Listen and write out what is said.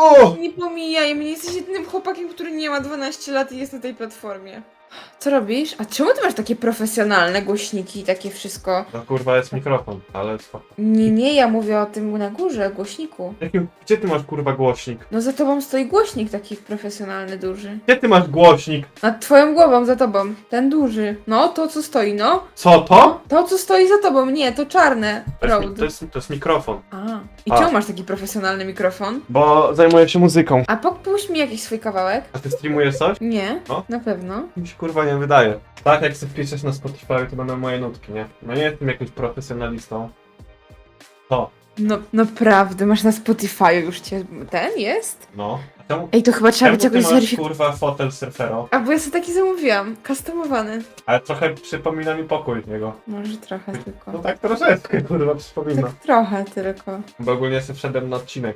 O! Nie pomijaj mnie, jesteś jedynym chłopakiem, który nie ma 12 lat i jest na tej platformie. Co robisz? A czemu ty masz takie profesjonalne głośniki i takie wszystko? No kurwa jest mikrofon, ale spoko. Nie, nie, ja mówię o tym na górze, głośniku. Jakim, gdzie ty masz kurwa głośnik? No za tobą stoi głośnik taki profesjonalny, duży. Gdzie ty masz głośnik? Nad twoją głową, za tobą. Ten duży. No, to co stoi, no. Co to? To co stoi za tobą, nie, to czarne. To jest, mi- Road. to jest, to jest mikrofon. A. I A. czemu masz taki profesjonalny mikrofon? Bo zajmuję się muzyką. A puść mi jakiś swój kawałek. A ty streamujesz coś? Nie, No. na pewno. Mi się kurwa nie wydaje. Tak, jak sobie wpiszesz na Spotify, to będą moje nutki, nie? No nie jestem jakimś profesjonalistą. To, No, naprawdę, masz na Spotify już cię. Ten jest? no. A czemu, Ej, to chyba trzeba czemu być ty jakoś masz zweryfikować. kurwa fotel surfero? A bo ja sobie taki zamówiłam, customowany. Ale trochę przypomina mi pokój niego. Może trochę No tylko. tak troszeczkę kurwa przypomina. Tak trochę tylko. Bo ogólnie sobie wszedłem na odcinek